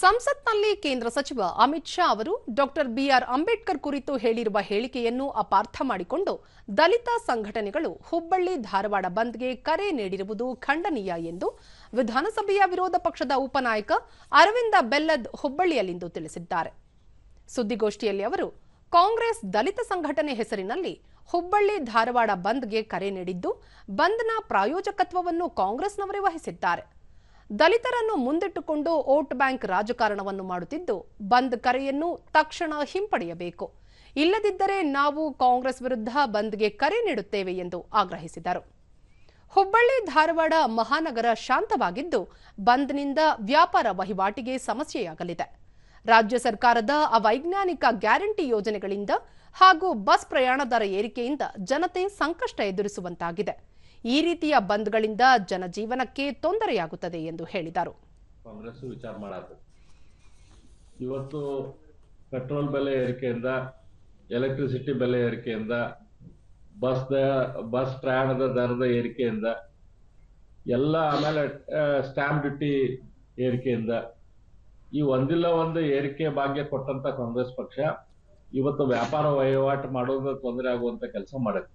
ಸಂಸತ್ನಲ್ಲಿ ಕೇಂದ್ರ ಸಚಿವ ಅಮಿತ್ ಶಾ ಅವರು ಡಾಕ್ಟರ್ ಬಿಆರ್ ಅಂಬೇಡ್ಕರ್ ಕುರಿತು ಹೇಳಿರುವ ಹೇಳಿಕೆಯನ್ನು ಅಪಾರ್ಥ ಮಾಡಿಕೊಂಡು ದಲಿತ ಸಂಘಟನೆಗಳು ಹುಬ್ಬಳ್ಳಿ ಧಾರವಾಡ ಬಂದ್ಗೆ ಕರೆ ನೀಡಿರುವುದು ಖಂಡನೀಯ ಎಂದು ವಿಧಾನಸಭೆಯ ವಿರೋಧ ಪಕ್ಷದ ಉಪನಾಯಕ ಅರವಿಂದ ಬೆಲ್ಲದ್ ಹುಬ್ಬಳ್ಳಿಯಲ್ಲಿಂದು ತಿಳಿಸಿದ್ದಾರೆ. ಸುದ್ದಿಗೋಷ್ಠಿಯಲ್ಲಿ ಅವರು, ಕಾಂಗ್ರೆಸ್ ದಲಿತ ಸಂಘಟನೆ ಹೆಸರಿನಲ್ಲಿ ಹುಬ್ಬಳ್ಳಿ ಧಾರವಾಡ ಬಂದ್ಗೆ ಕರೆ ನೀಡಿದ್ದು ಬಂದ್ನ ಪ್ರಾಯೋಜಕತ್ವವನ್ನು ಕಾಂಗ್ರೆಸ್ನವರೇ ವಹಿಸಿದ್ದಾರೆ. ದಲಿತರನ್ನು ಮುಂದಿಟ್ಟುಕೊಂಡು ವೋಟ್ ಬ್ಯಾಂಕ್ ರಾಜಕಾರಣವನ್ನು ಮಾಡುತ್ತಿದ್ದು, ಬಂದ್ ಕರೆಯನ್ನು ತಕ್ಷಣ ಹಿಂಪಡೆಯಬೇಕು. ಇಲ್ಲದಿದ್ದರೆ ನಾವು ಕಾಂಗ್ರೆಸ್ ವಿರುದ್ಧ ಬಂದ್ಗೆ ಕರೆ ನೀಡುತ್ತೇವೆ ಎಂದು ಆಗ್ರಹಿಸಿದರು. ಹುಬ್ಬಳ್ಳಿ, ಧಾರವಾಡ ಮಹಾನಗರ ಶಾಂತವಾಗಿದ್ದು, ಬಂದ್ನಿಂದ ವ್ಯಾಪಾರ ವಹಿವಾಟಿಗೆ ಸಮಸ್ಯೆಯಾಗಲಿದೆ. ರಾಜ್ಯ ಸರ್ಕಾರದ ಅವೈಜ್ಞಾನಿಕ ಗ್ಯಾರಂಟಿ ಯೋಜನೆಗಳಿಂದ ಹಾಗೂ ಬಸ್ ಪ್ರಯಾಣ ದರ ಏರಿಕೆಯಿಂದ ಜನತೆ ಸಂಕಷ್ಟ ಎದುರಿಸುವಂತಾಗಿದೆ. ಈ ರೀತಿಯ ಬಂದ್ಗಳಿಂದ ಜನಜೀವನಕ್ಕೆ ತೊಂದರೆಯಾಗುತ್ತದೆ ಎಂದು ಹೇಳಿದರು. ಕಾಂಗ್ರೆಸ್ ವಿಚಾರ ಇವತ್ತು ಪೆಟ್ರೋಲ್ ಬೆಲೆ ಏರಿಕೆಯಿಂದ, ಎಲೆಕ್ಟ್ರಿಸಿಟಿ ಬೆಲೆ ಏರಿಕೆಯಿಂದ ಬಸ್ ಬಸ್ ಪ್ರಯಾಣದ ದರದ ಏರಿಕೆಯಿಂದ, ಎಲ್ಲ ಆಮೇಲೆ ಸ್ಟ್ಯಾಂಪ್ ಡ್ಯೂಟಿ ಏರಿಕೆಯಿಂದ, ಈ ಒಂದಿಲ್ಲ ಒಂದು ಏರಿಕೆ ಭಾಗ್ಯ ಕೊಟ್ಟಂತ ಕಾಂಗ್ರೆಸ್ ಪಕ್ಷ ಇವತ್ತು ವ್ಯಾಪಾರ ವಹಿವಾಟು ಮಾಡೋದ್ರ ತೊಂದರೆ ಆಗುವಂತ ಕೆಲಸ ಮಾಡುತ್ತೆ.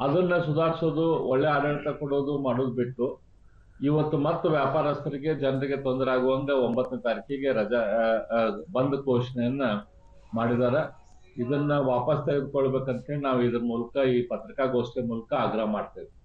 ಅದನ್ನ ಸುಧಾರಿಸೋದು, ಒಳ್ಳೆ ಆಡಳಿತ ಕೊಡೋದು ಮಾಡೋದು ಬಿಟ್ಟು, ಇವತ್ತು ಮತ್ತು ವ್ಯಾಪಾರಸ್ಥರಿಗೆ ಜನರಿಗೆ ತೊಂದರೆ ಆಗುವಂಗೆ ಒಂಬತ್ತನೇ ತಾರೀಕಿಗೆ ರಜಾ ಬಂದ್ ಘೋಷಣೆಯನ್ನ ಮಾಡಿದಾರೆ. ಇದನ್ನ ವಾಪಸ್ ತೆಗೆದುಕೊಳ್ಬೇಕಂತ ಹೇಳಿ ನಾವು ಇದ್ರ ಮೂಲಕ ಈ ಪತ್ರಿಕಾಗೋಷ್ಠಿ ಮೂಲಕ ಆಗ್ರಹ ಮಾಡ್ತೇವೆ.